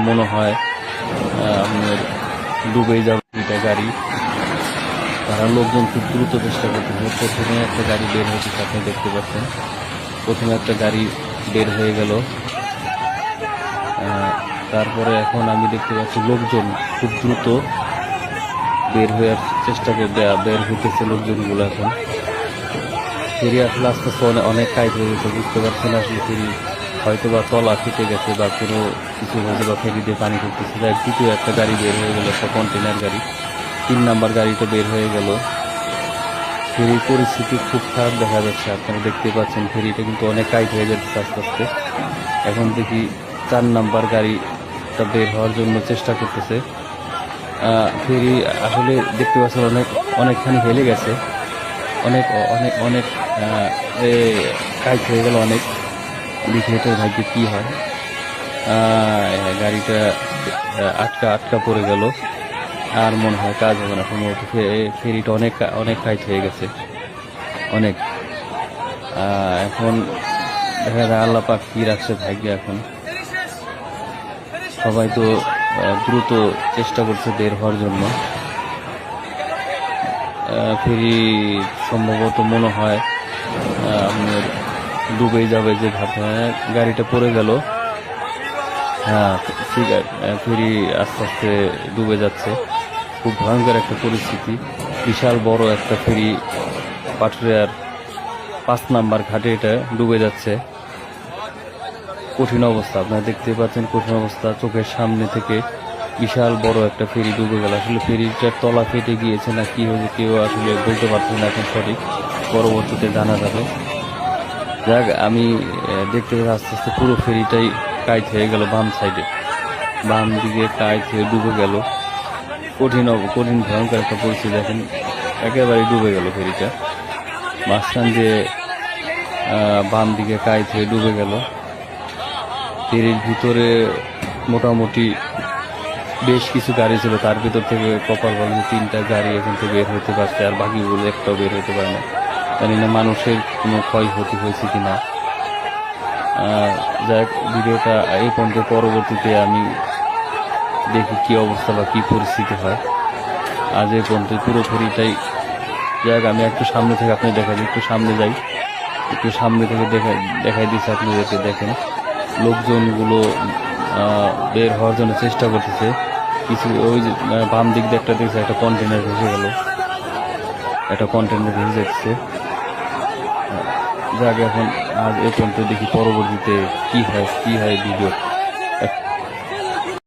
মনে হয় আপনার ডুবে যাবে এটা গাড়ি। তারা লোকজন খুব দ্রুত চেষ্টা করতেছে প্রথমে একটা গাড়ি বের হয়েছে আপনি দেখতে পাচ্ছেন। প্রথমে একটা গাড়ি বের হয়ে গেল। তারপরে এখন আমি দেখতে পাচ্ছি লোকজন খুব দ্রুত বের হয়ে চেষ্টা করে বে- বের হইতেছে লোকজনগুলো এখন। ফেরি আসলে আস্তে আস্তে অনেক কাজ হয়ে গেছে, বুঝতে পারছি না আসলে ফেরি হয়তো বা তলা ফেটে গেছে বা কোনো কিছু হয়েছে বা ফেরি দিয়ে পানি যাই হোক, দ্বিতীয় একটা গাড়ি বের হয়ে গেল একটা কন্টেনার গাড়ি। তিন নাম্বার গাড়িটা বের হয়ে গেল। ফেরির পরিস্থিতি খুব খারাপ দেখা যাচ্ছে আপনারা দেখতে পাচ্ছেন ফেরিটা কিন্তু অনেক কাজ হয়ে যাচ্ছে আস্তে আস্তে। এখন দেখি চার নাম্বার গাড়িটা বের হওয়ার জন্য চেষ্টা করতেছে। ফেরি আসলে দেখতে পাচ্ছেন অনেক অনেকখানি হেলে গেছে। অনেক অনেক অনেক কাজ হয়ে গেল অনেক। দেখি এটার ভাগ্যে কি হয়? গাড়িটা আটকা আটকা পড়ে গেল। আর মনে হয় কাজ হবে না সম্ভবত ফেরিটা অনেক অনেক কাজ হয়ে গেছে। অনেক। এখন দেখা যায় আল্লাহ পাক কি রাখছে ভাগ্যে এখন। সবাই তো দ্রুত চেষ্টা করছে বের হওয়ার জন্য। ফেরি সম্ভবত মনে হয় আহ, আপনার ডুবে যাবে যে ভাবতে গাড়িটা পড়ে গেল। হ্যাঁ ঠিক আছে ফেরি আস্তে আস্তে ডুবে যাচ্ছে। খুব ভয়ঙ্কর একটা পরিস্থিতি। বিশাল বড় একটা ফেরি পাটুরিয়ার পাঁচ নাম্বার ঘাটে এটা ডুবে যাচ্ছে। কঠিন অবস্থা। আপনারা দেখতে পাচ্ছেন কঠিন অবস্থা। চোখের সামনে থেকে বিশাল বড় একটা ফেরি ডুবে গেল। আসলে ফেরিটার তলা ফেটে গিয়েছে না কি হয়েছে কেউ আসলে বলতে পারছে না এখন সঠিক। পরবর্তীতে জানা যাবে। যাক, আমি দেখতে পাচ্ছি আস্তে আস্তে পুরো ফেরিটাই কাইট হয়ে গেল বাম সাইডে। বাম দিকে কাইট হয়ে ডুবে গেল। কঠিন কঠিন, ভয়ঙ্কর একটা পরিস্থিতি দেখেন একেবারে ডুবে গেল ফেরিটা। মাঝখান দিয়ে বাম দিকে কাইট হয়ে ডুবে গেল। ফেরির ভিতরে মোটামুটি বেশ কিছু গাড়ি ছিল, তার ভিতর থেকে কপাল তিনটা গাড়ি এখান থেকে বের হতে পারছে, আর বাকিগুলো একটাও বের হতে পারে না। জানি না মানুষের কোনো ক্ষয়ক্ষতি হয়েছে কিনা। যাই ভিডিওটা এই পর্যন্ত পরবর্তীতে আমি দেখি কি অবস্থা বা কি পরিস্থিতি হয়। আজ এই পর্যন্ত পুরো ফেরিটাই যাই হোক, আমি একটু সামনে থেকে আপনি দেখা দিই একটু সামনে যাই। একটু সামনে থেকে দেখা দেখাই দিচ্ছি আপনাদেরকে দেখেন। লোকজনগুলো বের হওয়ার জন্য চেষ্টা করতেছে। কিছু ওই যে বাম দিক দিয়ে একটা দেখছে একটা কন্টেনার ভেসে গেল। একটা কন্টেনার ভেসে যাচ্ছে। যাক এখন আজ এ পর্যন্ত দেখি পরবর্তীতে কি হয় কি হয় ভিডিও